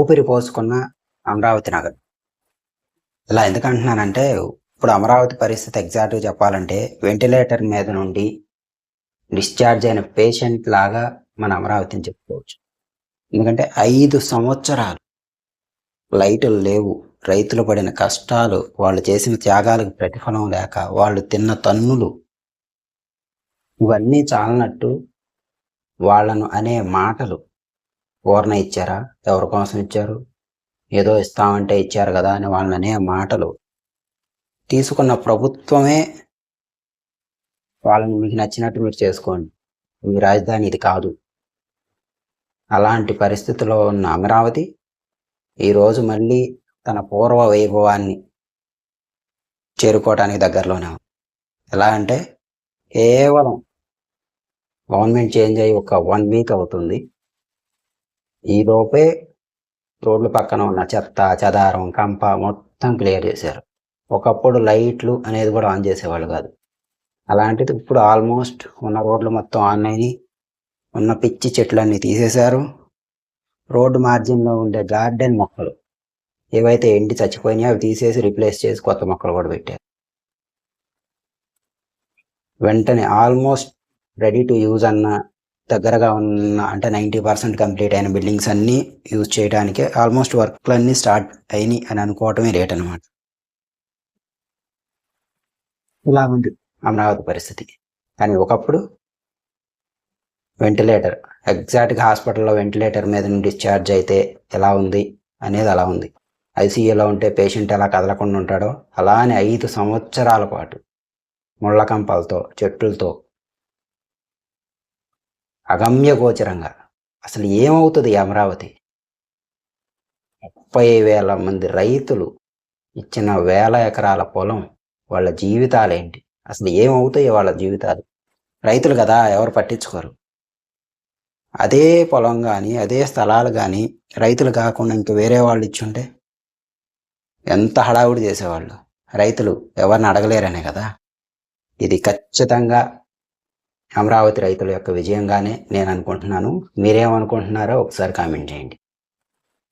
ఊపిరి పోసుకున్న అమరావతి నగరం. ఇలా ఎందుకు అంటున్నానంటే ఇప్పుడు అమరావతి పరిస్థితి ఎగ్జాక్ట్గా చెప్పాలంటే వెంటిలేటర్ మీద నుండి డిశ్చార్జ్ అయిన పేషెంట్ లాగా మన అమరావతిని చెప్పుకోవచ్చు. ఎందుకంటే ఐదు సంవత్సరాలు లైట్లు లేవు. రైతులు పడిన కష్టాలు వాళ్ళు చేసిన త్యాగాలకు ప్రతిఫలం లేక వాళ్ళు తిన్న తన్నులు ఇవన్నీ చాలనట్టు వాళ్ళను అనే మాటలు పూర్ణ ఇచ్చారా? ఎవరి కోసం ఇచ్చారు? ఏదో ఇస్తామంటే ఇచ్చారు కదా అని వాళ్ళనే అనే మాటలు తీసుకున్న ప్రభుత్వమే వాళ్ళని మీకు నచ్చినట్టు మీరు చేసుకోండి. మీ రాజధాని ఇది కాదు. అలాంటి పరిస్థితిలో ఉన్న అమరావతి ఈరోజు మళ్ళీ తన పూర్వ వైభవాన్ని చేరుకోవడానికి దగ్గరలోనే ఉంది. ఎలా అంటే కేవలం గవర్నమెంట్ చేంజ్ అయ్యి ఒక వన్ వీక్ అవుతుంది. ఈ లోపే రోడ్ల పక్కన ఉన్న చెత్త చెదారం కంప మొత్తం క్లియర్ చేశారు. ఒకప్పుడు లైట్లు అనేది కూడా ఆన్ చేసేవాళ్ళు కాదు. అలాంటిది ఇప్పుడు ఆల్మోస్ట్ ఉన్న రోడ్లు మొత్తం ఆన్ అయినాయి. ఉన్న పిచ్చి చెట్లన్నీ తీసేశారు. రోడ్డు మార్జిన్లో ఉండే గార్డెన్ మొక్కలు ఏవైతే ఎండి చచ్చిపోయినాయో అవి తీసేసి రిప్లేస్ చేసి కొత్త మొక్కలు కూడా పెట్టారు. వెంటనే ఆల్మోస్ట్ రెడీ టు యూజ్ అన్న దగ్గరగా ఉన్న అంటే నైంటీ పర్సెంట్ కంప్లీట్ అయిన బిల్డింగ్స్ అన్నీ యూజ్ చేయడానికి ఆల్మోస్ట్ వర్క్లు అన్నీ స్టార్ట్ అయినాయి అని అనుకోవటమే రేట్ అనమాట ఇలా ఉంది? అమరావతి పరిస్థితి. కానీ ఒకప్పుడు వెంటిలేటర్ ఎగ్జాక్ట్గా హాస్పిటల్లో వెంటిలేటర్ మీద డిశ్చార్జ్ అయితే ఎలా ఉంది అనేది అలా ఉంది. ఐసీయూలో ఉంటే పేషెంట్ ఎలా కదలకుండా ఉంటాడో అలానే ఐదు సంవత్సరాల పాటు ముళ్ళ కంపలతో అగమ్యగోచరంగా అసలు ఏమవుతుంది అమరావతి? ముప్పై వేల మంది రైతులు ఇచ్చిన వేల ఎకరాల పొలం వాళ్ళ జీవితాలేంటి? అసలు ఏమవుతాయి వాళ్ళ జీవితాలు? రైతులు కదా ఎవరు పట్టించుకోరు. అదే పొలం కానీ అదే స్థలాలు కానీ రైతులు కాకుండా ఇంక వేరే వాళ్ళు ఇచ్చుంటే? ఎంత హడావుడి చేసేవాళ్ళు? రైతులు ఎవరిని అడగలేరనే కదా? ఇది ఖచ్చితంగా అమరావతి రైతుల యొక్క విజయంగానే నేను అనుకుంటున్నాను. మీరేమనుకుంటున్నారో ఒకసారి కామెంట్ చేయండి.